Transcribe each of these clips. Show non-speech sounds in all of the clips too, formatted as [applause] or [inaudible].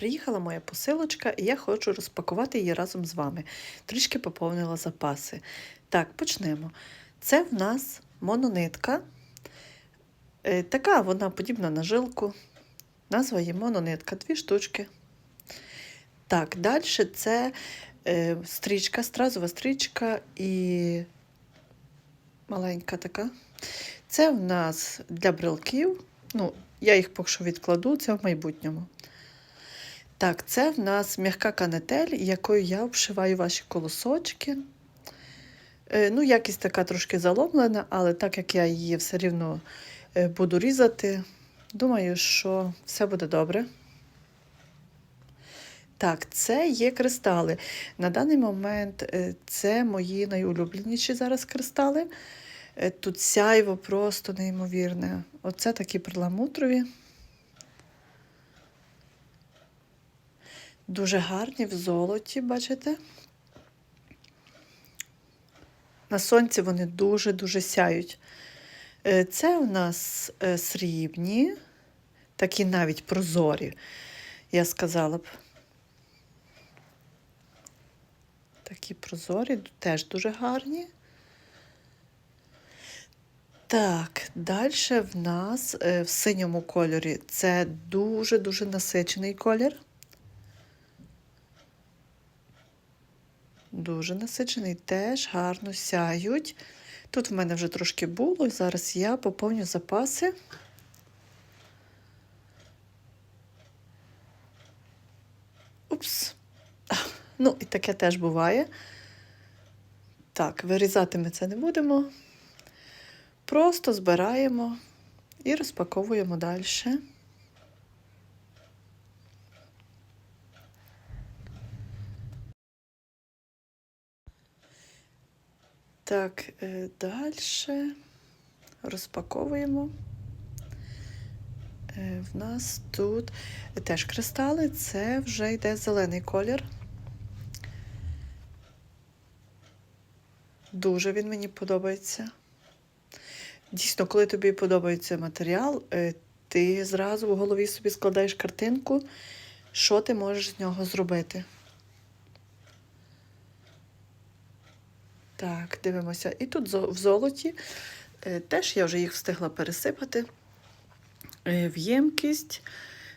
Приїхала моя посилочка, і я хочу розпакувати її разом з вами. Трішки поповнила запаси. Так, почнемо. Це в нас мононитка. Е, така вона подібна на жилку. Назва є мононитка, дві штучки. Так, далі це е, стрічка, стразова стрічка і маленька така. Це в нас для брелків. Ну, я їх поки що відкладу, це в майбутньому. Так, це в нас м'яка канетель, якою я обшиваю ваші колосочки. Е, ну, якість така трошки заломлена, але так як я її все рівно е, буду різати, думаю, що все буде добре. Так, це є кристали. На даний момент е, це мої найулюбленіші зараз кристали. Тут сяйво просто неймовірне. Оце такі перламутрові. Дуже гарні в золоті, бачите? На сонці вони дуже-дуже сяють. Е, Це у нас е, срібні, такі навіть прозорі, я сказала б. Такі прозорі, теж дуже гарні. Так, далі в нас е, в синьому кольорі це дуже-дуже насичений колір. Дуже насичений, теж гарно сяють. Тут в мене вже трошки було, і зараз я поповню запаси. Упс. Ну, і таке теж буває. Так, вирізати ми це не будемо. Просто збираємо і розпаковуємо далі. Так, далі розпаковуємо. Е, В нас тут теж кристали, це вже йде зелений колір. Дуже він мені подобається. Дійсно, коли тобі подобається матеріал, е, ти зразу в голові собі складаєш картинку, що ти можеш з нього зробити. Так, дивимося. І тут в золоті е, теж я вже їх встигла пересипати. Е, В ємкість,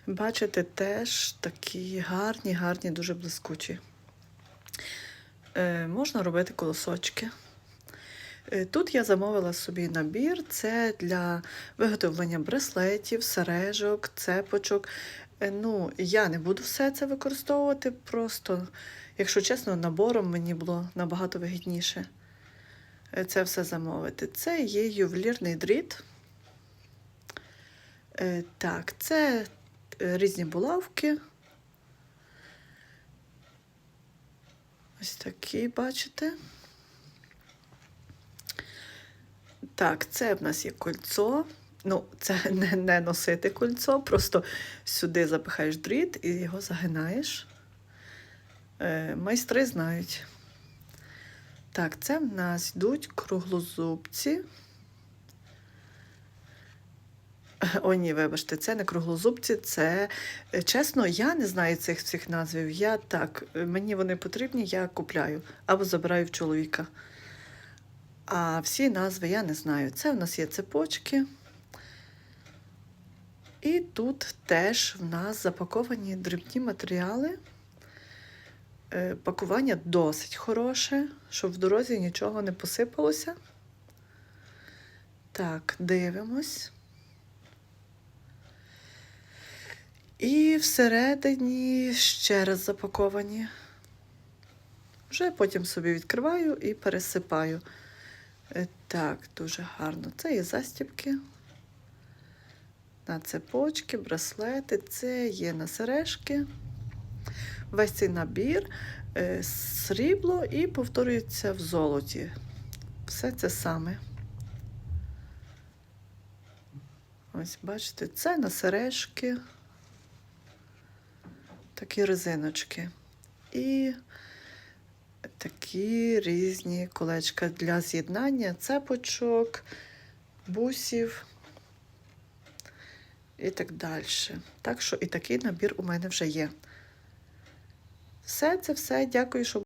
бачите, теж такі гарні, гарні, дуже блискучі. Е, Можна робити колосочки. Тут я замовила собі набір, це для виготовлення браслетів, сережок, цепочок. Е, Ну, я не буду все це використовувати, просто, якщо чесно, набором мені було набагато вигідніше е, це все замовити. Це є ювелірний дріт. Е, Так, це різні булавки. Ось такі, бачите. Так, це в нас є кольцо. Ну, це [laughs] не, не носити кольцо, просто сюди запихаєш дріт і його загинаєш. Е, майстри знають. Так, це в нас йдуть круглозубці. О, ні, вибачте, це не круглозубці, це е, чесно, я не знаю цих всіх назвів. Я так, е, мені вони потрібні, я купляю або забираю в чоловіка. А всі назви я не знаю. Це в нас є цепочки. І тут теж в нас запаковані дрібні матеріали. Е, Пакування досить хороше, щоб в дорозі нічого не посипалося. Так, дивимось. І всередині ще раз запаковані. Вже потім собі відкриваю і пересипаю. Е, Так, дуже гарно. Це є застібки на цепочки, браслети, це є на сережки. Весь цей набір е, срібло і повторюється в золоті. Все це саме. Ось, бачите, це на сережки, такі резиночки. І такі різні колечка для з'єднання цепочок, бусів і так далі. Так що і такий набір у мене вже є. Все, це все. Дякую, що